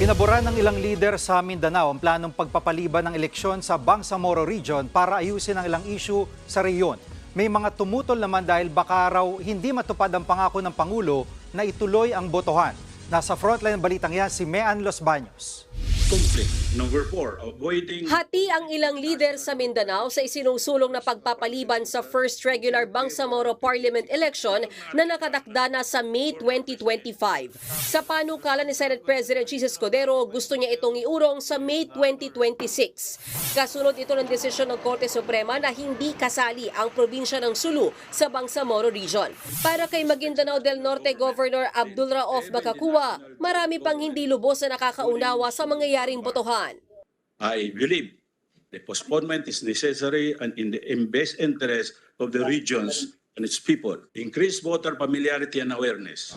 Pinaboran ng ilang leader sa Mindanao ang planong pagpapaliban ng eleksyon sa Bangsamoro Region para ayusin ang ilang issue sa reyon. May mga tumutol naman dahil baka raw hindi matupad ang pangako ng Pangulo na ituloy ang botohan. Nasa frontline ng balitang yan si Mean Los Baños. Conflict. Number four, avoiding Hati ang ilang leader sa Mindanao sa isinusulong na pagpapaliban sa first regular Bangsamoro Parliament election na nakadakda na sa May 2025. Sa panukala ni Senate President Jesus Codero, gusto niya itong iurong sa May 2026. Kasunod ito ng desisyon ng Korte Suprema na hindi kasali ang probinsya ng Sulu sa Bangsamoro Region. Para kay Maguindanao del Norte Governor Abdul Rauf Bakakuwa, marami pang hindi lubos na nakakaunawa sa mangyayaring botohan. I believe the postponement is necessary and in the best interest of the regions and its people. Increase voter familiarity and awareness.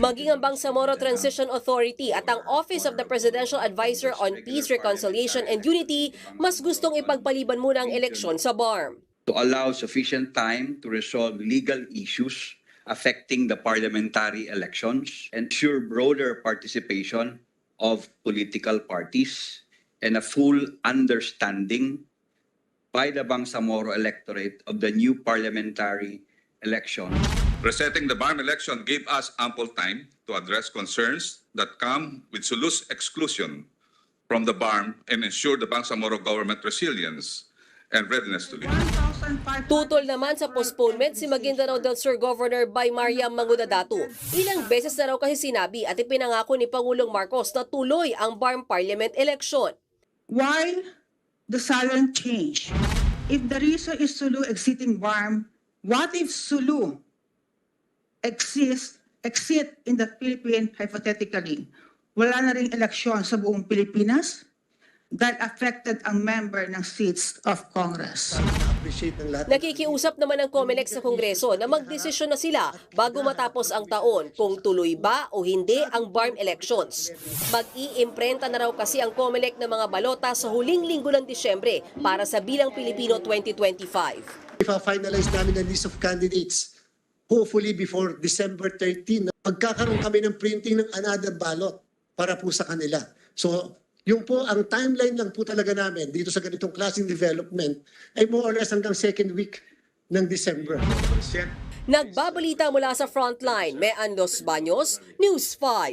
Maging ang Bangsamoro Transition Authority at ang Office of the Presidential Advisor on Peace, Reconciliation and Unity mas gustong ipagpaliban muna ang eleksyon sa BARM. to allow sufficient time to resolve legal issues affecting the parliamentary elections, ensure broader participation of political parties, and a full understanding by the Bangsamoro electorate of the new parliamentary election. Resetting the BARM election gave us ample time to address concerns that come with Sulu's exclusion from the BARM and ensure the Bangsamoro government resilience and readiness to lead. Tutol naman sa postponement si Maguindanao del Sur Governor by Mariam Mangudadatu. Ilang beses na raw kasi sinabi at ipinangako ni Pangulong Marcos na tuloy ang BARM Parliament election. While the silent change, if the reason is Sulu exiting BARM, what if Sulu exists, exit in the Philippine hypothetically? Wala na rin eleksyon sa buong Pilipinas that affected ang member ng seats of Congress. Nakikiusap naman ang COMELEC sa Kongreso na magdesisyon na sila bago matapos ang taon kung tuloy ba o hindi ang BARM elections. Mag-iimprenta na raw kasi ang COMELEC ng mga balota sa huling linggo ng Disyembre para sa Bilang Pilipino 2025. Ipa-finalize namin ang list of candidates hopefully before December 13. Magkakaroon kami ng printing ng another ballot para po sa kanila. So, yung po, ang timeline lang po talaga namin dito sa ganitong klaseng development ay more or less hanggang second week ng December. Nagbabalita mula sa Frontline, Mean Los Baños, News 5.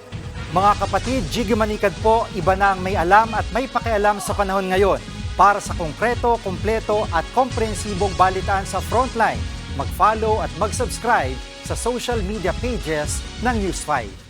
Mga kapatid, Jiggy Manikad po, iba na ang may alam at may pakialam sa panahon ngayon. Para sa konkreto, kumpleto at komprehensibong balitaan sa Frontline, mag-follow at mag-subscribe sa social media pages ng News 5.